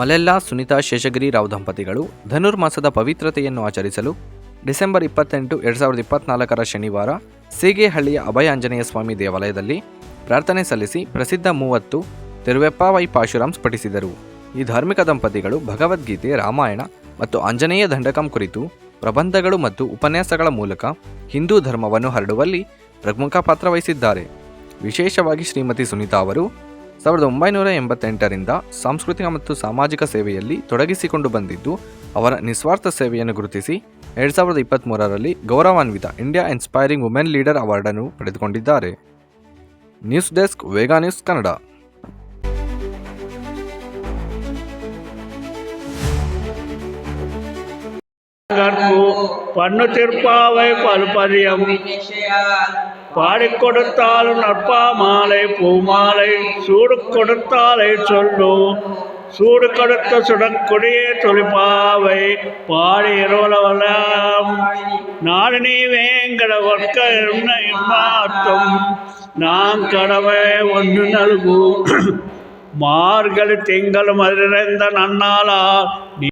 ಮಲೆಲ್ಲಾ ಸುನಿತಾ ಶೇಷಗಿರಿ ರಾವ್ ದಂಪತಿಗಳು ಧನುರ್ಮಾಸದ ಪವಿತ್ರತೆಯನ್ನು ಆಚರಿಸಲು ಡಿಸೆಂಬರ್ ಇಪ್ಪತ್ತೆಂಟು ಎರಡು ಸಾವಿರದ ಇಪ್ಪತ್ನಾಲ್ಕರ ಶನಿವಾರ ಸೀಗೆಹಳ್ಳಿಯ ಅಭಯ ಆಂಜನೇಯ ಸ್ವಾಮಿ ದೇವಾಲಯದಲ್ಲಿ ಪ್ರಾರ್ಥನೆ ಸಲ್ಲಿಸಿ ಪ್ರಸಿದ್ಧ ಮೂವತ್ತು ತಿರುವೆಪ್ಪಾವೈ ಪಾಶುರಾಮ್ ಸ್ಫಟಿಸಿದರು. ಈ ಧಾರ್ಮಿಕ ದಂಪತಿಗಳು ಭಗವದ್ಗೀತೆ, ರಾಮಾಯಣ ಮತ್ತು ಆಂಜನೇಯ ದಂಡಕಂ ಕುರಿತು ಪ್ರಬಂಧಗಳು ಮತ್ತು ಉಪನ್ಯಾಸಗಳ ಮೂಲಕ ಹಿಂದೂ ಧರ್ಮವನ್ನು ಹರಡುವಲ್ಲಿ ಪ್ರಮುಖ ಪಾತ್ರ ವಹಿಸಿದ್ದಾರೆ. ವಿಶೇಷವಾಗಿ ಶ್ರೀಮತಿ ಸುನೀತಾ ಅವರು ಸಾವಿರದ ಒಂಬೈನೂರ ಎಂಬತ್ತೆಂಟರಿಂದ ಸಾಂಸ್ಕೃತಿಕ ಮತ್ತು ಸಾಮಾಜಿಕ ಸೇವೆಯಲ್ಲಿ ತೊಡಗಿಸಿಕೊಂಡು ಬಂದಿದ್ದು, ಅವರ ನಿಸ್ವಾರ್ಥ ಸೇವೆಯನ್ನು ಗುರುತಿಸಿ ಎರಡು ಸಾವಿರದ ಇಪ್ಪತ್ತ್ಮೂರರಲ್ಲಿ ಗೌರವಾನ್ವಿತ ಇಂಡಿಯಾ ಇನ್ಸ್ಪೈರಿಂಗ್ ವುಮೆನ್ ಲೀಡರ್ ಅವಾರ್ಡನ್ನು ಪಡೆದುಕೊಂಡಿದ್ದಾರೆ. News desk Vega news Kannada పన్ను తిరుపావై పలుపర్యం பாடி கொடுத்தாலும் நட்பா மாலை பூமாலை சூடு கொடுத்தாலை சொல்லும் சூடு கொடுத்த சுடக்குடியே தொழிப்பாவை பாடி இரவலாம் நாடு நீ வேங்கட ஒர்க்க மாற்றும். நான் கடவை ஒன்று நல்கும். மார்கழி திங்கள் மதிரந்த நன்னாளா நீ